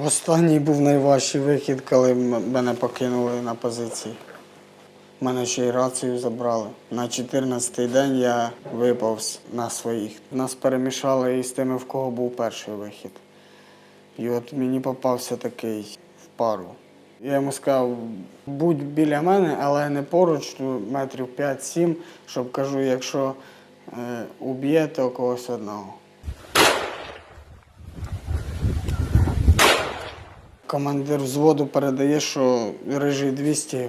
Останній був найважчий вихід, коли мене покинули на позиції. Мене ще й рацію забрали. На 14-й день я виповз на своїх. Нас перемішали із тими, в кого був перший вихід. І от мені попався такий в пару. Я йому сказав, будь біля мене, але не поруч, ну, метрів 5-7, щоб кажу, якщо е, уб'є, то когось одного. Командир взводу передає, що рижий 200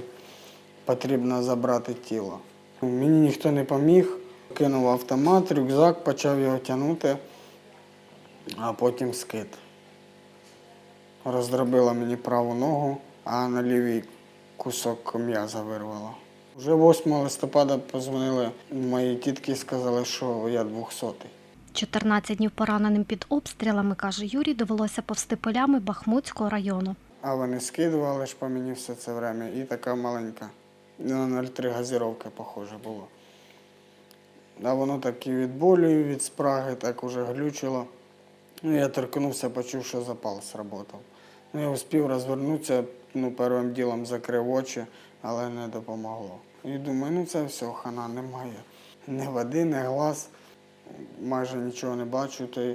потрібно забрати тіло. Мені ніхто не поміг, кинув автомат, рюкзак, почав його тягнути, а потім скид. Роздробила мені праву ногу, а на лівій кусок м'яза вирвало. Вже 8 листопада позвонили моїй тітки і сказали, що я 200 14 днів пораненим під обстрілами, каже Юрій, довелося повсти полями Бахмутського району. А вони скидували ж по мені все це время. І така маленька. На 0,3 газіровки, похоже, було. А воно так і від болю, від спраги, так уже глючило. Ну, я торкнувся, почув, що запал сработав. Ну, я успів розвернутися, ну, першим ділом закрив очі, але не допомогло. І думаю, ну це все, хана немає. Ні води, ні глаз, майже нічого не бачу, то,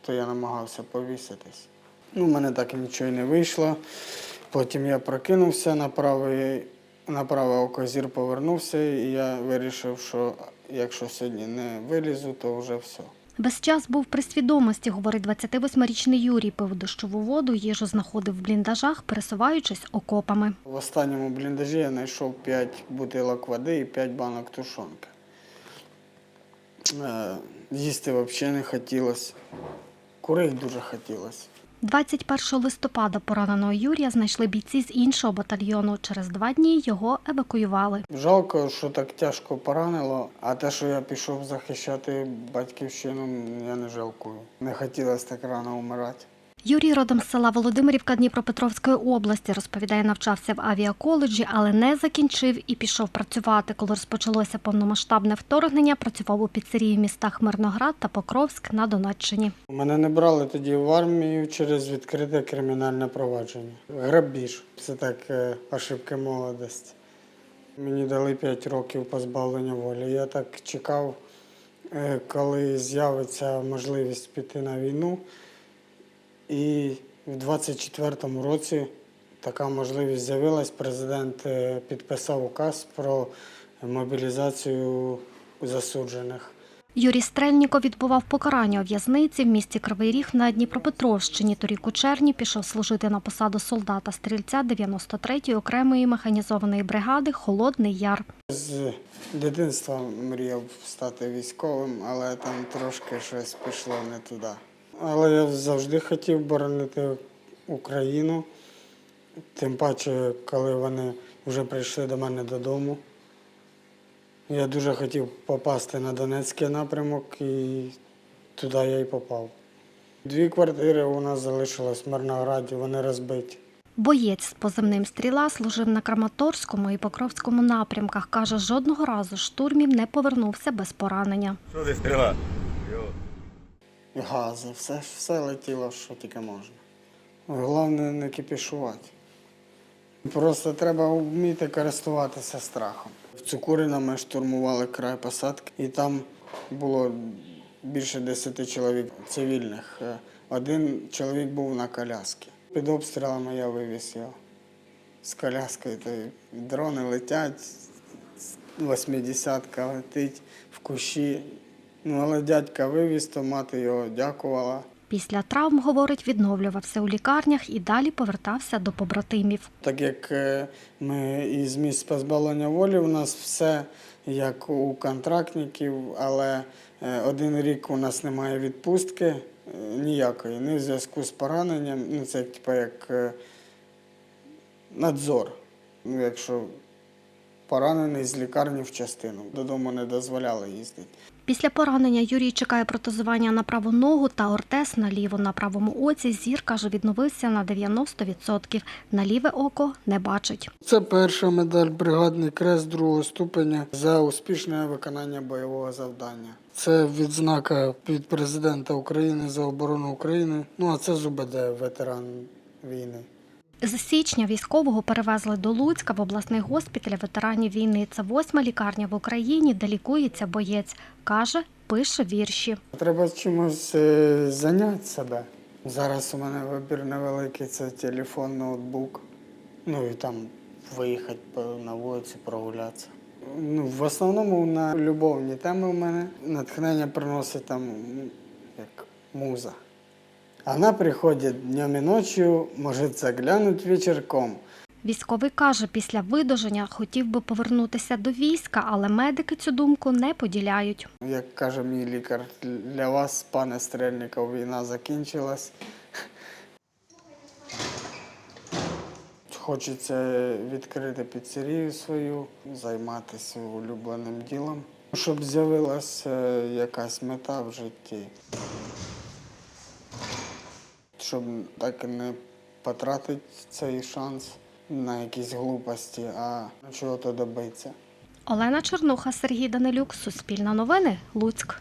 то я намагався повіситись. Ну, в мене так і нічого не вийшло. Потім я прокинувся на правий, на праве око зір повернувся, і я вирішив, що якщо сьогодні не вилізу, то вже все. Весь час був при свідомості, говорить 28-річний Юрій. Пив дощову воду, їжу знаходив в бліндажах, пересуваючись окопами. В останньому бліндажі я знайшов 5 бутилок води і 5 банок тушонки. Е, Їсти взагалі не хотілося. Курити дуже хотілося. 21 листопада пораненого Юрія знайшли бійці з іншого батальйону. Через два дні його евакуювали. Жалко, що так тяжко поранило, а те, що я пішов захищати батьківщину, я не жалкую. Не хотілося так рано вмирати. Юрій родом з села Володимирівка Дніпропетровської області. Розповідає, навчався в авіаколеджі, але не закінчив і пішов працювати. Коли розпочалося повномасштабне вторгнення, працював у піцерії в містах Мирноград та Покровськ на Донеччині. Мене не брали тоді в армію через відкрите кримінальне провадження. Грабіж це так е, ошибки молодості. Мені дали 5 років позбавлення волі. Я так чекав, е, коли з'явиться можливість піти на війну. І в 24-му році така можливість з'явилась. Президент е, підписав указ про мобілізацію засуджених. Юрій Стрельніков відбував покарання у в'язниці в місті Кривий Ріг на Дніпропетровщині. Торік у червні пішов служити на посаду солдата-стрільця 93-ї окремої механізованої бригади Холодний Яр. З дитинства мріяв стати військовим, але там трошки щось пішло не туди. Але я завжди хотів боронити Україну, тим паче, коли вони вже прийшли до мене додому. Я дуже хотів попасти на Донецький напрямок і туди я й попав. Дві квартири у нас залишилось в Мирнограді, вони розбиті. Боєць з позивним стріла служив на Краматорському і Покровському напрямках. Каже, жодного разу з штурмів не повернувся без поранення. Що ти стріла? Гази, все, все летіло, що тільки можна. Головне не кипішувати. Просто треба вміти користуватися страхом. В Цукурино ми штурмували край посадки, і там було більше десяти чоловік цивільних. Е, Один чоловік був на коляскі. Під обстрілами я вивіз його з коляскою. То дрони летять, восьмидесятка летить в кущі. Ну, але дядька вивіз, то мати його дякувала. Після травм, говорить, відновлювався у лікарнях і далі повертався до побратимів. Так як е, ми із місць позбавлення волі, у нас все як у контрактників, але е, один рік у нас немає відпустки е, ніякої, ні в зв'язку з пораненням. Ну, це типу як надзор. Ну, якщо поранений з лікарні в частину. Додому не дозволяли їздити. Після поранення Юрій чекає протезування на праву ногу та ортез на ліву. На правому оці зір, каже, відновився на 90%. На ліве око не бачить. Це перша медаль бригадний крест другого ступеня за успішне виконання бойового завдання. Це відзнака від президента України за оборону України. Ну а це ЗУБД, ветеран війни. З січня військового перевезли до Луцька в обласний госпіталь ветеранів війни. Це восьма лікарня в Україні, де лікується боєць. Каже, пише вірші. Треба чимось е, зайняти себе. Зараз у мене вибір невеликий це телефон, ноутбук. Ну і там виїхати на вулиці, прогулятися. Ну, в основному на любовні теми у мене натхнення приносить там як муза. Вона приходить днем і ночі, може заглянути вечірком. Військовий каже, після видуження хотів би повернутися до війська, але медики цю думку не поділяють. Як каже мій лікар, для вас, пане Стрельников, війна закінчилась. Хочеться відкрити піцерію свою, займатися улюбленим ділом, щоб з'явилася якась мета в житті. Щоб так не потратити цей шанс на якісь глупості, а чого-то добитися. Олена Чернуха, Сергій Данилюк, Суспільна новини, Луцьк.